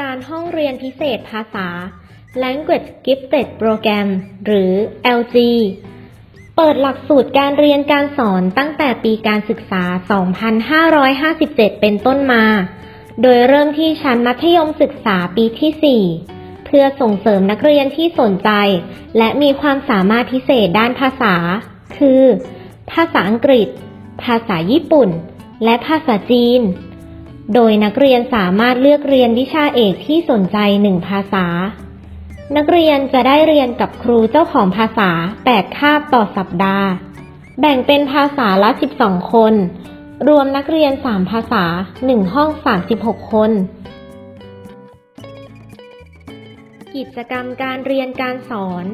การห้องเรียนพิเศษภาษา Language Gifted Program หรือ LG เปิดหลักสูตรการเรียนการสอนตั้งแต่ปีการศึกษา 2557 เป็นต้นมา โดยเริ่มที่ชั้นมัธยมศึกษาปีที่ 4 เพื่อส่งเสริมนักเรียนที่สนใจ และมีความสามารถพิเศษด้านภาษา คือ ภาษาอังกฤษ ภาษาญี่ปุ่น และภาษาจีน โดยนักเรียนสามารถเลือกเรียนวิชาเอกที่สนใจหนึ่งภาษา นักเรียนจะได้เรียนกับครูเจ้าของภาษา 8 คาบต่อสัปดาห์ แบ่งเป็นภาษาละ 12 คน รวมนักเรียน 3 ภาษา 1 ห้อง 36 คน กิจกรรมการเรียนการสอน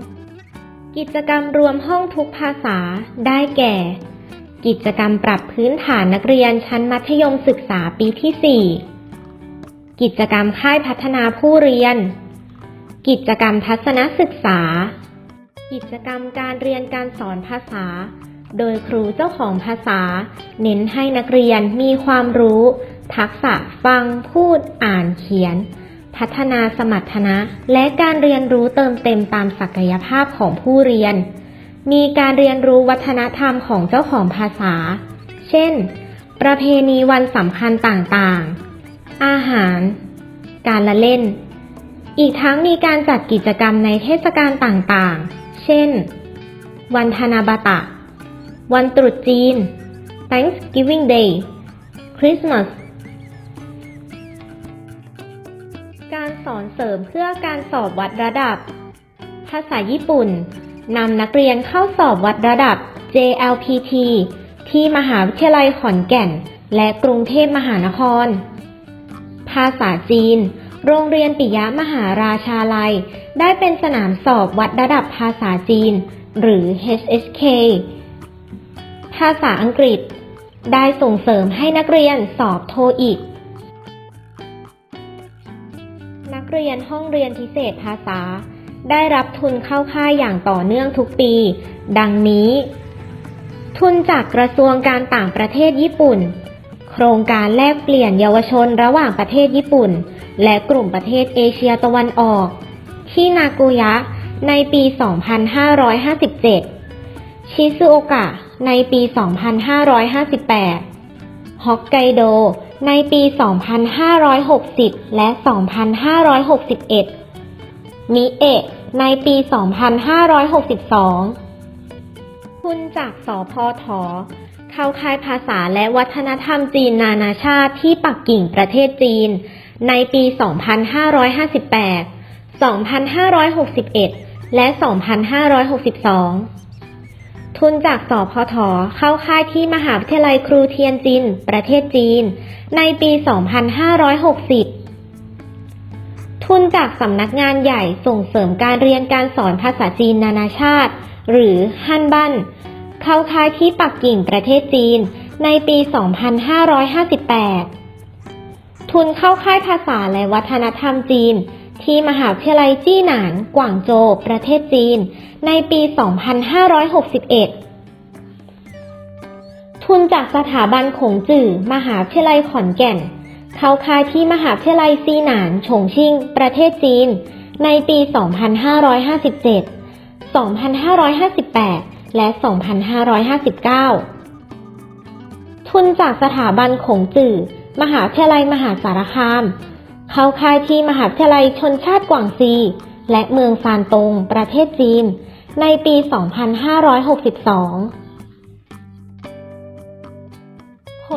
กิจกรรมรวมห้องทุกภาษาได้แก่ กิจกรรมปรับพื้นฐานนักเรียนชั้นมัธยมศึกษาปีที่ 4 กิจกรรมค่ายพัฒนาผู้เรียน กิจกรรมทัศนศึกษา กิจกรรมการเรียนการสอนภาษา โดยครูเจ้าของภาษา เน้นให้นักเรียนมีความรู้ ทักษะฟัง พูด อ่าน เขียน พัฒนาสมรรถนะ และการเรียนรู้เติมเต็มตามศักยภาพของผู้เรียน มีการเรียนรู้วัฒนธรรมของเจ้าของภาษา เช่น ประเพณีวันสำคัญต่างๆ อาหาร การละเล่น อีกทั้งมีการจัดกิจกรรมในเทศกาลต่างๆ เช่น วันธนาบาตะ วันตรุษจีน Thanksgiving Day Christmas การสอนเสริมเพื่อการสอบวัดระดับ ภาษาญี่ปุ่น นำนักเรียนเข้าสอบวัดระดับ JLPT ที่มหาวิทยาลัยขอนแก่น และกรุงเทพมหานคร ภาษาจีน โรงเรียนปิยะมหาราชาลัย ได้เป็นสนามสอบวัดระดับภาษาจีน หรือ HSK ภาษาอังกฤษ ได้ส่งเสริมให้นักเรียนสอบโทอีก นักเรียนห้องเรียนพิเศษภาษา ได้รับทุนเข้าค่ายอย่างต่อเนื่องทุกปี ดังนี้ ทุนจากกระทรวงการต่างประเทศญี่ปุ่น โครงการแลกเปลี่ยนเยาวชนระหว่างประเทศญี่ปุ่น และกลุ่มประเทศเอเชียตะวันออก ที่นาโกยะ ในปี 2557 ชิซุโอกะ ในปี 2558 ฮอกไกโด ในปี 2560 และ 2561 มิเอะในปี 2562 ทุนจากสพทเข้าค่ายภาษาและวัฒนธรรมจีนนานาชาติที่ปักกิ่งประเทศจีน ในปี 2558 2561 และ 2562 ทุนจากสพทเข้าค่ายที่มหาวิทยาลัยครูเทียนจิน ประเทศจีน ในปี 2560 ทุนจากสำนักงานใหญ่ส่งเสริมการเรียนการสอนภาษาจีนนานาชาติ หรือฮั่นบันเข้าค่ายที่ปักกิ่งประเทศจีนในปี 2558 ทุนเข้าค่ายภาษาและวัฒนธรรมจีน ที่มหาวิทยาลัยจี้หนาน กวางโจวประเทศจีน ในปี 2561 ทุนจากสถาบันขงจื่อ มหาวิทยาลัยขอนแก่น เข้าค่ายที่มหาวิทยาลัยซีหนานฉงชิ่ง ประเทศจีน ในปี 2557 2558 และ 2559 ทุนจากสถาบันขงจื่อ มหาวิทยาลัยมหาสารคาม เข้าค่ายที่มหาวิทยาลัยชนชาติกวางซี และเมืองซานตง ประเทศจีน ในปี 2562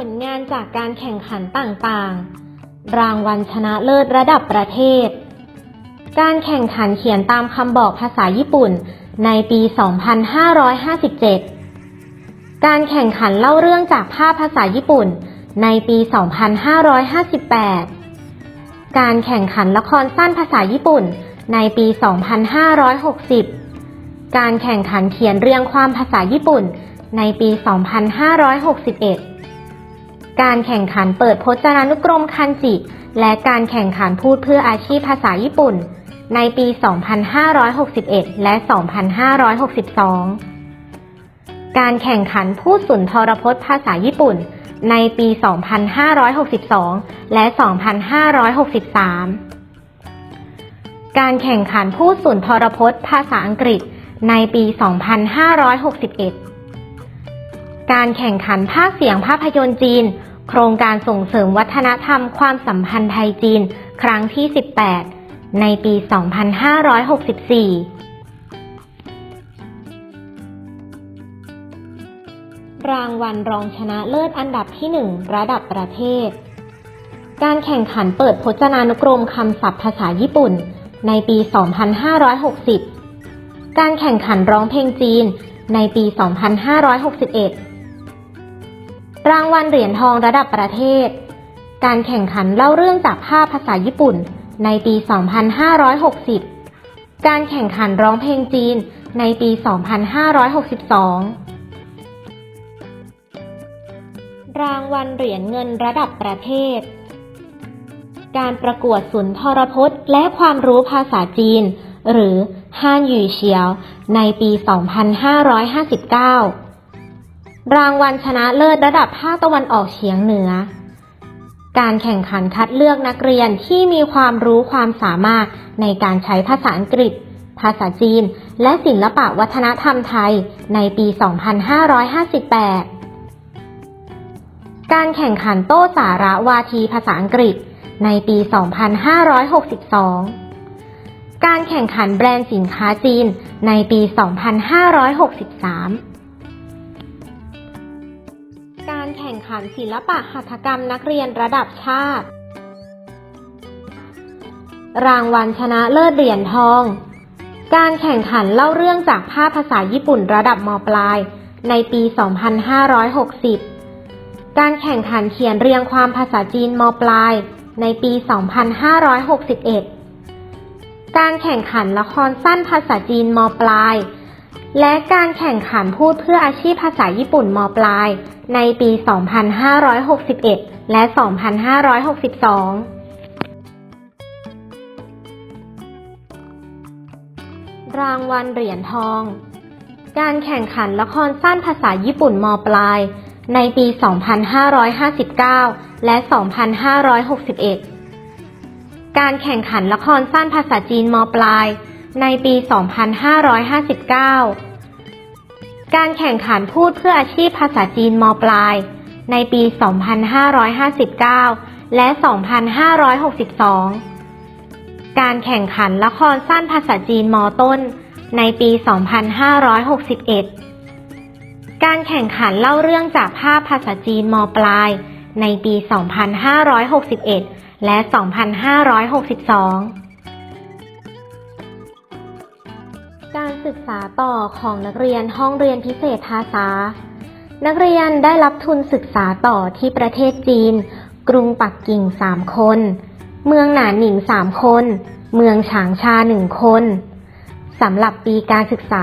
ลงานจากการแข่งขันต่างๆ รางวัลชนะเลิศระดับประเทศ การแข่งขันเขียนตามคำบอกภาษาญี่ปุ่นในปี 2557 การแข่งขันเล่าเรื่องจากภาพภาษาญี่ปุ่นในปี 2558 การแข่งขันละครสั้นภาษาญี่ปุ่นในปี 2560 การแข่งขันเขียนเรียงความภาษาญี่ปุ่นในปี 2561 การแข่งขันเปิดพจนานุกรมคันจิ และการแข่งขันพูดเพื่ออาชีพภาษาญี่ปุ่น ในปี 2561 และ 2562 การแข่งขันพูดสุนทรพจน์ภาษาญี่ปุ่น ในปี 2562 และ 2563 การแข่งขันผู้สุนทรพจน์ภาษาอังกฤษ ในปี 2561 การแข่งขันภาคเสียงภาพยนตร์จีน โครงการส่งเสริมวัฒนธรรมความสัมพันธ์ไทยจีน ครั้งที่ 18 ในปี 2564 รางวัลรองชนะเลิศอันดับที่ 1 ระดับประเทศ การแข่งขันเปิดพจนานุกรมคำศัพท์ภาษาญี่ปุ่น ในปี 2560 การแข่งขันร้องเพลงจีนในปี 2561 รางวัลเหรียญทองระดับประเทศ การแข่งขันเล่าเรื่องจากภาพภาษาญี่ปุ่น ในปี 2560 การแข่งขันร้องเพลงจีนในปี 2562 รางวัลเหรียญเงินระดับประเทศ การประกวดสุนทรพจน์ และความรู้ภาษาจีน หรือฮานหยู่เฉียว ในปี 2559 รางวัลชนะเลิศระดับภาคตะวันออกเฉียงเหนือ การแข่งขันคัดเลือกนักเรียนที่มีความรู้ความสามารถในการใช้ภาษาอังกฤษ ภาษาจีน และศิลปะวัฒนธรรมไทยในปี 2558 การแข่งขันโต้สาระวาทีภาษาอังกฤษในปี 2562 การแข่งขันแบรนด์สินค้าจีนในปี 2563 การแข่งขันศิลปะหัตถกรรมนักเรียนระดับชาติ รางวัลชนะเลิศเหรียญทอง การแข่งขันเล่าเรื่องจากภาพภาษาญี่ปุ่นระดับมปลาย ในปี 2560 การแข่งขันเขียนเรียงความภาษาจีนมปลาย ในปี 2561 การแข่งขันละครสั้นภาษาจีนมปลาย และการแข่งขันพูดเพื่ออาชีพภาษาญี่ปุ่นมปลาย ในปี 2561 และ 2562 รางวัลเหรียญทอง การแข่งขันละครสั้นภาษาญี่ปุ่นมปลาย ในปี 2559 และ 2561 การแข่งขันละครสั้นภาษาจีนมปลาย ในปี 2559 การแข่งขันพูดเพื่ออาชีพภาษาจีนมปลาย ในปี 2559 และ 2562 การแข่งขันละครสั้นภาษาจีนมต้น ในปี 2561 การแข่งขันเล่าเรื่องจากภาพภาษาจีนมปลาย ในปี 2561 และ 2562 ศึกษาต่อของนักเรียนห้องเรียนพิเศษภาษา นักเรียนได้รับทุนศึกษาต่อที่ประเทศจีน กรุงปักกิ่ง3คน เมืองหนานหนิง3คน เมืองฉางชา1คนสำหรับปีการศึกษา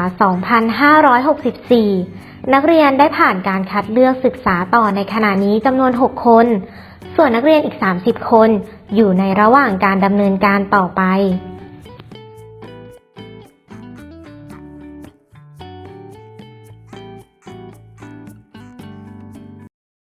2564 นักเรียนได้ผ่านการคัดเลือกศึกษาต่อในขณะนี้จำนวน 6 คน ส่วนนักเรียนอีก 30 คน อยู่ในระหว่างการดำเนินการต่อไป